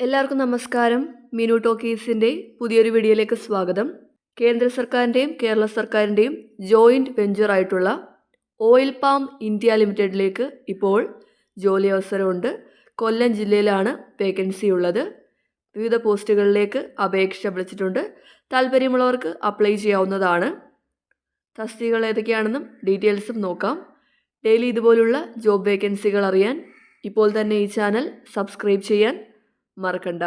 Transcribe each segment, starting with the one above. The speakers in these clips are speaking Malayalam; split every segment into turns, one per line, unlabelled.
എല്ലാവർക്കും നമസ്കാരം. മിനു ടോക്കീസിന്റെ പുതിയൊരു വീഡിയോയിലേക്ക് സ്വാഗതം. കേന്ദ്ര സർക്കാരിന്റെയും കേരള സർക്കാരിന്റെയും ജോയിന്റ് വെഞ്ചറായിട്ടുള്ള ഓയിൽ പാം ഇന്ത്യ ലിമിറ്റഡിലേക്ക് ഇപ്പോൾ ജോലി അവസരമുണ്ട്. കൊല്ലം ജില്ലയിലാണ് വേക്കൻസി ഉള്ളത്. വിവിധ പോസ്റ്റുകളിലേക്ക് അപേക്ഷ വിളിച്ചിട്ടുണ്ട്. താല്പര്യമുള്ളവർക്ക് അപ്ലൈ ചെയ്യാവുന്നതാണ്. തസ്തികകൾ ഏതൊക്കെയാണെന്നും ഡീറ്റെയിൽസും നോക്കാം. ഡെയിലി ഇതുപോലുള്ള ജോബ് വേക്കൻസികൾ അറിയാൻ ഇപ്പോൾ തന്നെ ഈ ചാനൽ സബ്സ്ക്രൈബ് ചെയ്യാൻ മറക്കണ്ട.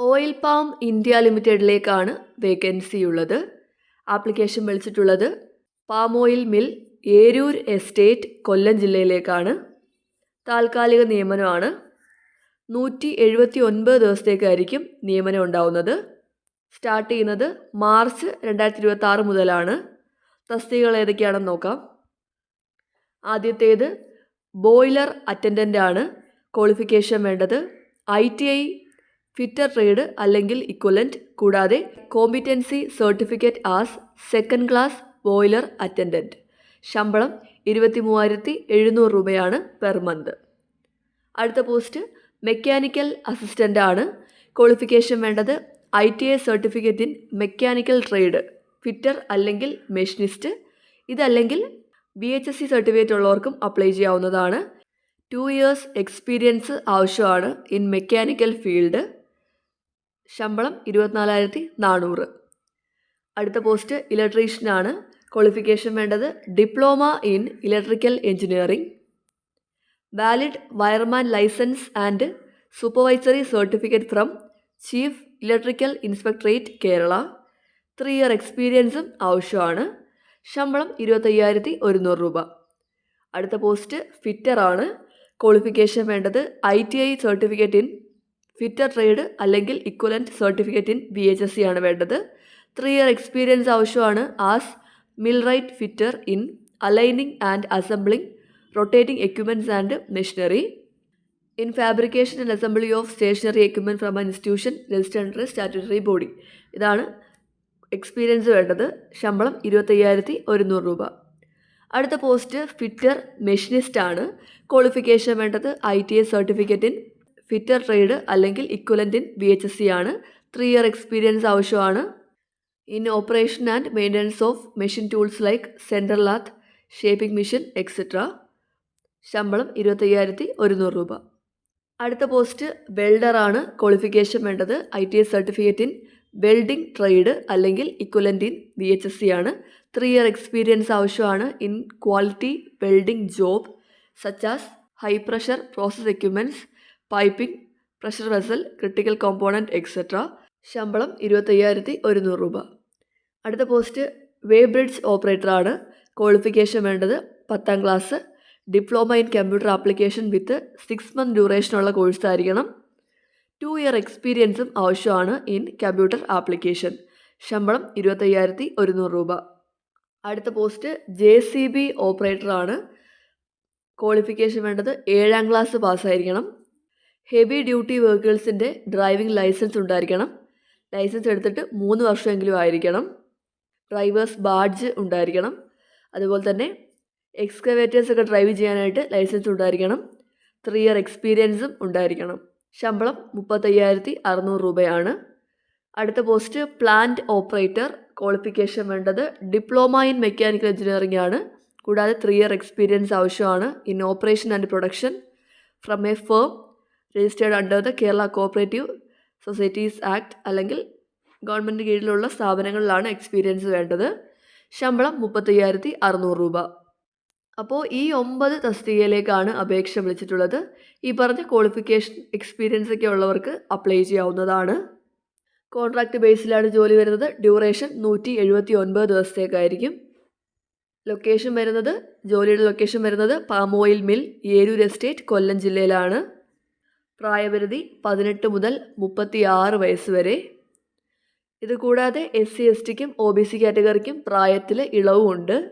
ഓയിൽ പാം ഇന്ത്യ ലിമിറ്റഡിലേക്കാണ് വേക്കൻസി ഉള്ളത്. Application വിളിച്ചിട്ടുള്ളത് palm oil mill Eroor estate Kollam ജില്ലയിലേക്കാണ്. താൽക്കാലിക നിയമനമാണ്. നൂറ്റി എഴുപത്തി ഒൻപത് ദിവസത്തേക്കായിരിക്കും നിയമനം ഉണ്ടാവുന്നത്. സ്റ്റാർട്ട് ചെയ്യുന്നത് മാർച്ച് രണ്ടായിരത്തി ഇരുപത്തി ആറ് മുതലാണ്. തസ്തികകൾ ഏതൊക്കെയാണെന്ന് നോക്കാം. ആദ്യത്തേത് ബോയിലർ അറ്റൻഡന്റ് ആണ്. ക്വാളിഫിക്കേഷൻ വേണ്ടത്. I T I fitter trade അല്ലെങ്കിൽ ഇക്വലന്റ് കൂടാതെ competency certificate as second class boiler attendant ശമ്പളം ഇരുപത്തി മൂവായിരത്തി എഴുന്നൂറ് രൂപയാണ് പെർ മന്ത്. അടുത്ത പോസ്റ്റ് മെക്കാനിക്കൽ അസിസ്റ്റന്റ് ആണ്. ക്വാളിഫിക്കേഷൻ വേണ്ടത് I T I certificate in mechanical trade fitter അല്ലെങ്കിൽ machinist. ഇതല്ലെങ്കിൽ B H S C certificate ഉള്ളവർക്കും അപ്ലൈ ചെയ്യാവുന്നതാണ്. ടു ഇയേഴ്സ് എക്സ്പീരിയൻസ് ആവശ്യമാണ് ഇൻ മെക്കാനിക്കൽ ഫീൽഡ് ശമ്പളം ഇരുപത്തിനാലായിരത്തി നാനൂറ് അടുത്ത പോസ്റ്റ് ഇലക്ട്രീഷ്യനാണ് ക്വാളിഫിക്കേഷൻ വേണ്ടത് diploma in electrical engineering valid wireman licence and supervisory certificate from chief electrical inspectorate Kerala three year എക്സ്പീരിയൻസും ആവശ്യമാണ്. ശമ്പളം ഇരുപത്തയ്യായിരത്തി ഒരുന്നൂറ് രൂപ. അടുത്ത പോസ്റ്റ് ഫിറ്ററാണ് ക്വാളിഫിക്കേഷൻ വേണ്ടത് I T I certificate in fitter trade അല്ലെങ്കിൽ equivalent certificate in B H S C ആണ് വേണ്ടത്. ത്രീ ഇയർ എക്സ്പീരിയൻസ് ആവശ്യമാണ്. As millwright fitter in aligning and assembling rotating equipments and machinery in fabrication and assembly of stationary equipment from an institution register under statutory body ഇതാണ് എക്സ്പീരിയൻസ് വേണ്ടത്. ശമ്പളം ഇരുപത്തയ്യായിരത്തി ഒരുന്നൂറ് രൂപ. അടുത്ത പോസ്റ്റ് ഫിറ്റർ മെഷീനിസ്റ്റ് ആണ്. ക്വാളിഫിക്കേഷൻ വേണ്ടത് I T I certificate in fitter trade അല്ലെങ്കിൽ equivalent in B H S C ആണ്. ത്രീ ഇയർ എക്സ്പീരിയൻസ് ആവശ്യമാണ്. In operation and maintenance of machine tools like central lathe shaping machine etcetera ശമ്പളം ഇരുപത്തയ്യായിരത്തി ഒരുന്നൂറ് രൂപ. അടുത്ത പോസ്റ്റ് വെൽഡർ ആണ്. ക്വാളിഫിക്കേഷൻ വേണ്ടത് I T I certificate in welding trade അല്ലെങ്കിൽ equivalent in B H S C ആണ്. ത്രീ ഇയർ എക്സ്പീരിയൻസ് ആവശ്യമാണ് in quality welding job such as high pressure process equipments piping pressure vessel critical component etcetera ശമ്പളം ഇരുപത്തയ്യായിരത്തി ഒരുന്നൂറ് രൂപ. അടുത്ത പോസ്റ്റ് വേ ബ്രിഡ്ജ് ഓപ്പറേറ്ററാണ് ക്വാളിഫിക്കേഷൻ വേണ്ടത് പത്താം class diploma in computer application with six month ഡ്യൂറേഷനുള്ള കോഴ്സായിരിക്കണം ടു ഇയർ എക്സ്പീരിയൻസും ആവശ്യമാണ് ഇൻ കമ്പ്യൂട്ടർ ആപ്ലിക്കേഷൻ ശമ്പളം ഇരുപത്തയ്യായിരത്തി ഒരുന്നൂറ് രൂപ. അടുത്ത പോസ്റ്റ് ജെ സി ബി ഓപ്പറേറ്ററാണ്. ക്വാളിഫിക്കേഷൻ വേണ്ടത് ഏഴാം ക്ലാസ് പാസ്സായിരിക്കണം. ഹെവി ഡ്യൂട്ടി വെഹിക്കിൾസിന്റെ ഡ്രൈവിംഗ് ലൈസൻസ് ഉണ്ടായിരിക്കണം. ലൈസൻസ് എടുത്തിട്ട് മൂന്ന് വർഷമെങ്കിലും ആയിരിക്കണം. ഡ്രൈവേഴ്സ് ബാഡ്ജ് ഉണ്ടായിരിക്കണം. അതുപോലെ തന്നെ എക്സ്കവേറ്റേഴ്സ് ഒക്കെ ഡ്രൈവ് ചെയ്യാനായിട്ട് ലൈസൻസ് ഉണ്ടായിരിക്കണം. ത്രീ ഇയർ എക്സ്പീരിയൻസും ഉണ്ടായിരിക്കണം. ശമ്പളം മുപ്പത്തയ്യായിരത്തി അറുന്നൂറ് രൂപയാണ്. അടുത്ത പോസ്റ്റ് പ്ലാന്റ് ഓപ്പറേറ്റർ ക്വാളിഫിക്കേഷൻ വേണ്ടത് ഡിപ്ലോമ ഇൻ മെക്കാനിക്കൽ എഞ്ചിനീയറിംഗ് ആണ്. കൂടാതെ ത്രീ ഇയർ എക്സ്പീരിയൻസ് ആവശ്യമാണ്. In operation and production from a firm registered under the Kerala cooperative societies act അല്ലെങ്കിൽ ഗവൺമെന്റ് കീഴിലുള്ള സ്ഥാപനങ്ങളിലാണ് എക്സ്പീരിയൻസ് വേണ്ടത്. ശമ്പളം മുപ്പത്തയ്യായിരത്തി അറുന്നൂറ് രൂപ. അപ്പോൾ ഈ ഒമ്പത് തസ്തികയിലേക്കാണ് അപേക്ഷ വിളിച്ചിട്ടുള്ളത്. ഈ പറഞ്ഞ ക്വാളിഫിക്കേഷൻ എക്സ്പീരിയൻസ് ഒക്കെ ഉള്ളവർക്ക് അപ്ലൈ ചെയ്യാവുന്നതാണ്. കോൺട്രാക്റ്റ് ബേസിലാണ് ജോലി വരുന്നത്. ഡ്യൂറേഷൻ നൂറ്റി എഴുപത്തി ഒൻപത് ദിവസത്തേക്കായിരിക്കും. ലൊക്കേഷൻ വരുന്നത് ജോലിയുടെ ലൊക്കേഷൻ വരുന്നത് palm oil mill Eroor estate Kollam ജില്ലയിലാണ്. പ്രായപരിധി പതിനെട്ട് മുതൽ മുപ്പത്തി ആറ് വയസ്സ് വരെ. ഇത് കൂടാതെ എസ് സി എസ് ടിക്കും ഒ ബി സി കാറ്റഗറിക്കും പ്രായത്തിൽ ഇളവുമുണ്ട്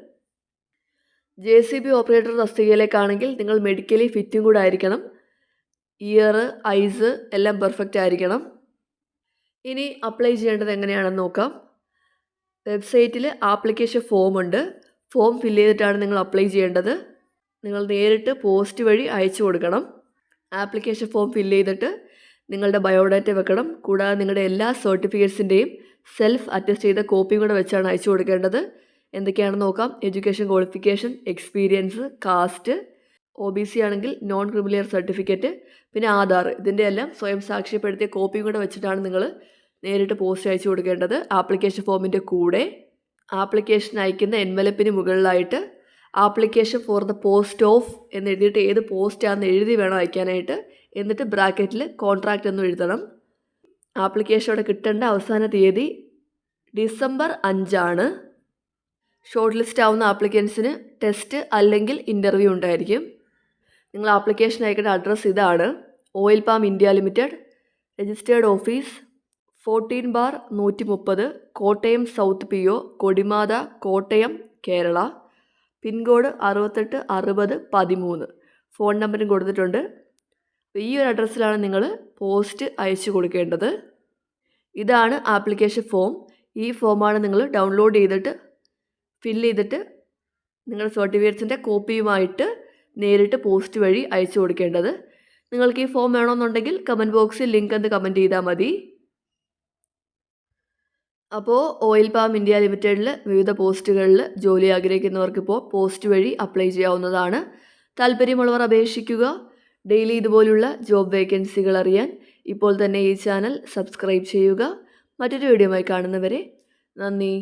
ജെ സി ബി ഓപ്പറേറ്റർ തസ്തികയിലേക്കാണെങ്കിൽ നിങ്ങൾ മെഡിക്കലി ഫിറ്റും കൂടെ ആയിരിക്കണം. ഇയർ ഐസ് എല്ലാം പെർഫെക്റ്റ് ആയിരിക്കണം. ഇനി അപ്ലൈ ചെയ്യേണ്ടത് എങ്ങനെയാണെന്ന് നോക്കാം. വെബ്സൈറ്റിൽ ആപ്ലിക്കേഷൻ ഫോം ഉണ്ട്. ഫോം ഫില്ല് ചെയ്തിട്ടാണ് നിങ്ങൾ അപ്ലൈ ചെയ്യേണ്ടത്. നിങ്ങൾ നേരിട്ട് പോസ്റ്റ് വഴി അയച്ചു കൊടുക്കണം. ആപ്ലിക്കേഷൻ ഫോം ഫില്ല് ചെയ്തിട്ട് നിങ്ങളുടെ ബയോഡാറ്റ വെക്കണം. കൂടാതെ നിങ്ങളുടെ എല്ലാ സർട്ടിഫിക്കറ്റ്സിന്റെയും സെൽഫ് അറ്റസ്റ്റ് ചെയ്ത കോപ്പിയും കൂടെ വെച്ചാണ് അയച്ചു കൊടുക്കേണ്ടത്. എന്തൊക്കെയാണെന്ന് നോക്കാം. Education qualification experience caste O B C ആണെങ്കിൽ നോൺ ക്രിമിലിയർ സർട്ടിഫിക്കറ്റ് പിന്നെ ആധാർ ഇതിന്റെ എല്ലാം സ്വയം സാക്ഷ്യപ്പെടുത്തിയ കോപ്പിയും കൂടെ വെച്ചിട്ടാണ് നിങ്ങൾ നേരിട്ട് പോസ്റ്റ് അയച്ചു കൊടുക്കേണ്ടത്. ആപ്ലിക്കേഷൻ ഫോമിന്റെ കൂടെ ആപ്ലിക്കേഷൻ അയക്കുന്ന എൻവലപ്പിന് മുകളിലായിട്ട് application for the post of എന്ന് എഴുതിയിട്ട് ഏത് പോസ്റ്റാണെന്ന് എഴുതി വേണം അയക്കാനായിട്ട്. എന്നിട്ട് ബ്രാക്കറ്റിൽ കോൺട്രാക്റ്റ് എന്ന് എഴുതണം. ആപ്ലിക്കേഷൻ അവിടെ കിട്ടേണ്ട അവസാന തീയതി ഡിസംബർ അഞ്ചാണ്. ഷോർട്ട് ലിസ്റ്റ് ആവുന്ന ആപ്ലിക്കൻസിന് ടെസ്റ്റ് അല്ലെങ്കിൽ ഇന്റർവ്യൂ ഉണ്ടായിരിക്കും. നിങ്ങൾ ആപ്ലിക്കേഷൻ അയക്കേണ്ട അഡ്രസ്സ് ഇതാണ്. Oil palm India limited registered office fourteen bar നൂറ്റി മുപ്പത് Kottayam south P O Kodimatha Kottayam Kerala. Pin code അറുപത്തെട്ട് അറുപത് പതിമൂന്ന്. ഫോൺ നമ്പറും കൊടുത്തിട്ടുണ്ട്. ഈ ഒരു അഡ്രസ്സിലാണ് നിങ്ങൾ പോസ്റ്റ് അയച്ചു കൊടുക്കേണ്ടത്. ഇതാണ് ആപ്ലിക്കേഷൻ ഫോം ഈ ഫോമാണ് നിങ്ങൾ ഡൗൺലോഡ് ചെയ്തിട്ട് ഫില്ല് ചെയ്തിട്ട് നിങ്ങളുടെ സർട്ടിഫിക്കറ്റ്സിന്റെ കോപ്പിയുമായിട്ട് നേരിട്ട് പോസ്റ്റ് വഴി അയച്ചു കൊടുക്കേണ്ടത്. നിങ്ങൾക്ക് ഈ ഫോം വേണമെന്നുണ്ടെങ്കിൽ കമന്റ് ബോക്സിൽ ലിങ്ക് എന്ന് കമന്റ് ചെയ്താൽ മതി. അപ്പോൾ ഓയിൽ പാം ഇന്ത്യ ലിമിറ്റഡിൽ വിവിധ പോസ്റ്റുകളിൽ ജോലി ആഗ്രഹിക്കുന്നവർക്കിപ്പോൾ പോസ്റ്റ് വഴി അപ്ലൈ ചെയ്യാവുന്നതാണ്. താല്പര്യമുള്ളവർ അപേക്ഷിക്കുക. ഡെയിലി ഇതുപോലുള്ള ജോബ് വേക്കൻസികൾ അറിയാൻ ഇപ്പോൾ തന്നെ ഈ ചാനൽ സബ്സ്ക്രൈബ് ചെയ്യുക. മറ്റൊരു വീഡിയോയുമായി കാണുന്നവരെ നന്ദി.